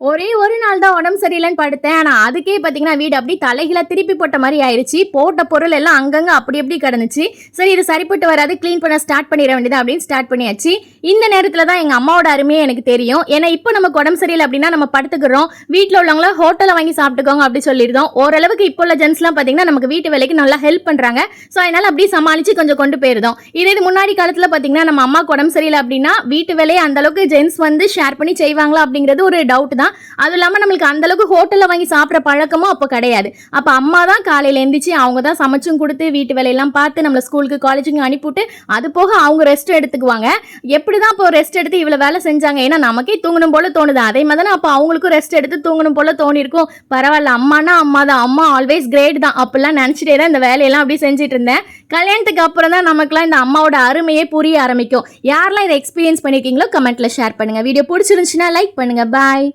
ஒரே ஒரு நாள் தான் உடம்பு சரியில்லைன்னு படுத்தேன். ஆனால் அதுக்கே பார்த்தீங்கன்னா வீடு அப்படி தலைகீழ திருப்பி போட்ட மாதிரி ஆயிடுச்சு போட்ட பொருள் எல்லாம் அங்கங்கே அப்படி அப்படி கிடந்துச்சு. சரி இது சரிப்பட்டு வராது. க்ளீன் பண்ண ஸ்டார்ட் பண்ணிட வேண்டியது அப்படின்னு ஸ்டார்ட் பண்ணியாச்சு. இந்த நேரத்தில் தான் எங்கள் அம்மாவோட அருமையே எனக்கு தெரியும். ஏன்னா இப்போ நமக்கு உடம்பு சரியில்லை அப்படின்னா நம்ம படுத்துக்கிறோம். வீட்டில் உள்ளவங்கள ஹோட்டலில் வாங்கி சாப்பிட்டுக்கோங்க அப்படி சொல்லியிருந்தோம் ஓரளவுக்கு இப்போ உள்ள ஜென்ஸ்லாம் பார்த்தீங்கன்னா நமக்கு வீட்டு வேலைக்கு நல்லா ஹெல்ப் பண்ணுறாங்க ஸோ அதனால் அப்படியே சமாளித்து கொஞ்சம் கொண்டு போயிருந்தோம். இதே இது முன்னாடி காலத்தில் பார்த்தீங்கன்னா நம்ம அம்மாவுக்கு உடம்பு சரியில்லை அப்படின்னா வீட்டு வேலையை அந்தளவுக்கு ஜென்ஸ் வந்து ஷேர் பண்ணி செய்வாங்களா அப்படிங்கிறது ஒரு டவுட் தான். அதுவும் இல்லாமல் நம்மளுக்கு அந்தளவுக்கு ஹோட்டலில் வாங்கி சாப்பிட்ற பழக்கமும் அப்போ கிடையாது. அப்போ அம்மா தான் காலையில் எந்திரிச்சு அவங்க தான் சமைச்சும் கொடுத்து வீட்டு வேலையெல்லாம் பார்த்து நம்மளை ஸ்கூலுக்கு காலேஜுக்கு அனுப்பிவிட்டு அது போக அவங்க ரெஸ்ட் எடுத்துக்குவாங்க. எப்படி தான் இப்போ ரெஸ்ட் எடுத்து இவ்வளோ வேலை செஞ்சாங்க? ஏன்னா நமக்கே தூங்கணும் போல தோணுது. அதே மாதிரி தானே அப்போ அவங்களுக்கும் ரெஸ்ட் எடுத்து தூங்கணும் போல தோணிருக்கும் பரவாயில்ல அம்மானா அம்மா தான். அம்மா ஆல்வேஸ் கிரேட் தான். அப்படிலாம் நினச்சிட்டே தான் இந்த வேலையெல்லாம் அப்படி செஞ்சுட்டு இருந்தேன். கல்யாணத்துக்கு அப்புறம் தான் நமக்குலாம் இந்த அம்மாவோட அருமையே புரிய ஆரம்பிக்கும். யாரெல்லாம் இதை எக்ஸ்பீரியன்ஸ் பண்ணியிருக்கீங்களோ கமெண்ட்டில் ஷேர் பண்ணுங்கள் வீடியோ பிடிச்சிருந்துச்சுன்னா லைக் பண்ணுங்கள் பாய்